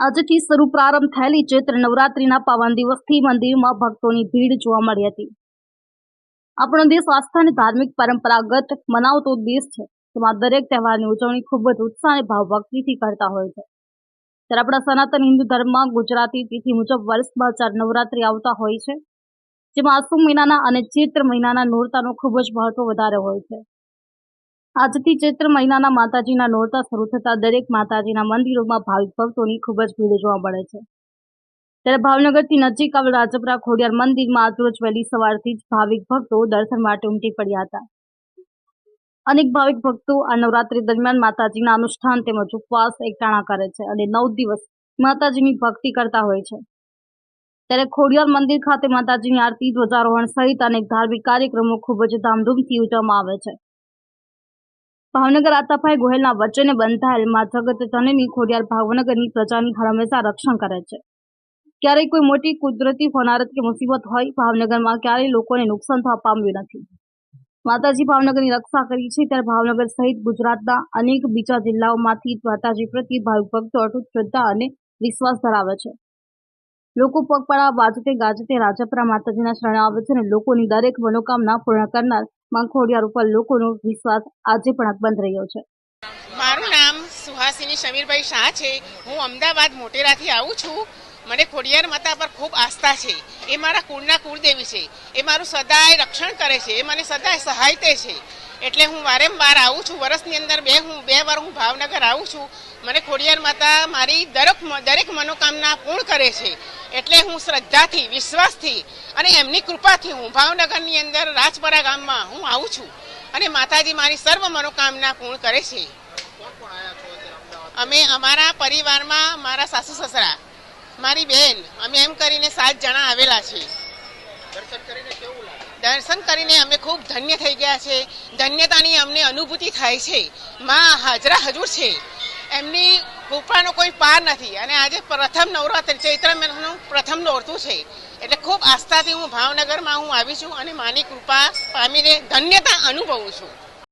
આજથી શરૂ પ્રારંભ થયેલી ચૈત્ર નવરાત્રીના પાવન દિવસથી મંદિરમાં ભક્તોની ભીડ જોવા મળી હતી. આપણો દેશ આસ્થા અને ધાર્મિક પરંપરાગત મનાવતો દેશ છે. તેમાં દરેક તહેવારની ઉજવણી ખૂબ જ ઉત્સાહ અને ભાવભક્તિથી કરતા હોય છે. ત્યારે આપણા સનાતન હિન્દુ ધર્મમાં ગુજરાતી તિથિ મુજબ વર્ષમાં ચાર નવરાત્રી આવતા હોય છે. જેમાં આસુ મહિનાના અને ચૈત્ર મહિનાના નોરતાનો ખૂબ જ મહત્વ વધારે હોય છે. આજથી ચૈત્ર મહિનાના માતાજીના નોરતા શરૂ થતા દરેક માતાજીના મંદિરોમાં ભાવિક ભક્તોની ખૂબ જ ભીડ જોવા મળે છે. ત્યારે ભાવનગરથી નજીક આવેલ રાજપરા ખોડિયાર મંદિરમાં આજરોજ વહેલી સવારથી જ ભાવિક ભક્તો દર્શન માટે ઉમટી પડ્યા હતા. અનેક ભાવિક ભક્તો આ નવરાત્રી દરમિયાન માતાજીના અનુષ્ઠાન તેમજ ઉપવાસ એકટાણા કરે છે અને નવ દિવસ માતાજીની ભક્તિ કરતા હોય છે. ત્યારે ખોડિયાર મંદિર ખાતે માતાજીની આરતી ધ્વજારોહણ સહિત અનેક ધાર્મિક કાર્યક્રમો ખૂબ જ ધામધૂમથી ઉજવવામાં આવે છે. ભાવનગર આતાભાઈ ગોહેલના વચ્ચેને બંધાયેલ માથાગત જનની ખોડિયાર ભાવનગરની પ્રજાની હંમેશા રક્ષણ કરે છે. ક્યારેય કોઈ મોટી કુદરતી હોનારત કે મુસીબત હોય ભાવનગરમાં ક્યારેય લોકોને નુકસાન થવા પામ્યું નથી. માતાજી ભાવનગરની રક્ષા કરી છે ત્યારે ભાવનગર સહિત ગુજરાતના અનેક બીજા જિલ્લાઓમાંથી માતાજી પ્રત્યે ભાવિક ભક્તો અટૂટ શ્રદ્ધા અને વિશ્વાસ ધરાવે છે. લોકો પગપાળા વાજતે ગાજતે રાજપરા માતાજીના શરણે આવે છે અને લોકોની દરેક મનોકામના પૂર્ણ કરનાર માંખોડિયાર ઉપર લોકોનો વિશ્વાસ આજે પણ અકબંધ રહ્યો છે. મારું નામ સુહાસિની સમીરભાઈ શાહ છે. હું અમદાવાદ મોટેરાથી આવું છું. મને ખોડિયાર માતા પર ખૂબ આસ્થા છે. એ મારા કુળના કુળદેવી છે. એ મારું સદાય રક્ષણ કરે છે. એ મને સદાય સહાયતે છે. એટલે હું વારંવાર આવું છું. વર્ષની અંદર બે હું, બે વાર હું ભાવનગર આવું છું. મને ખોડિયાર માતા મારી દરેક દરેક મનોકામના પૂર્ણ કરે છે. એટલે હું શ્રદ્ધાથી, વિશ્વાસથી અને એમની કૃપાથી હું ભાવનગરની અંદર રાજપરા ગામમાં હું આવું છું. અને માતાજી મારી સર્વ મનોકામના પૂર્ણ કરે છે. અમે અમારા પરિવારમાં મારા સાસુ સસરા, મારી બહેન અમે એમ કરીને સાત જણા આવેલા છે દર્શન કરીને અમે ખૂબ ધન્ય થઈ ગયા છે. ધન્યતાની અમને અનુભૂતિ થાય છે. માં હાજરા હજુર છે. એમની કૃપાનો કોઈ પાર નથી. અને આજે પ્રથમ નવરાત્રિ, ચૈત્ર મહિનાનું પ્રથમ નોરતું છે. એટલે ખૂબ આસ્થાથી હું ભાવનગરમાં હું આવી છું અને માની કૃપા પામીને ધન્યતા અનુભવું છું.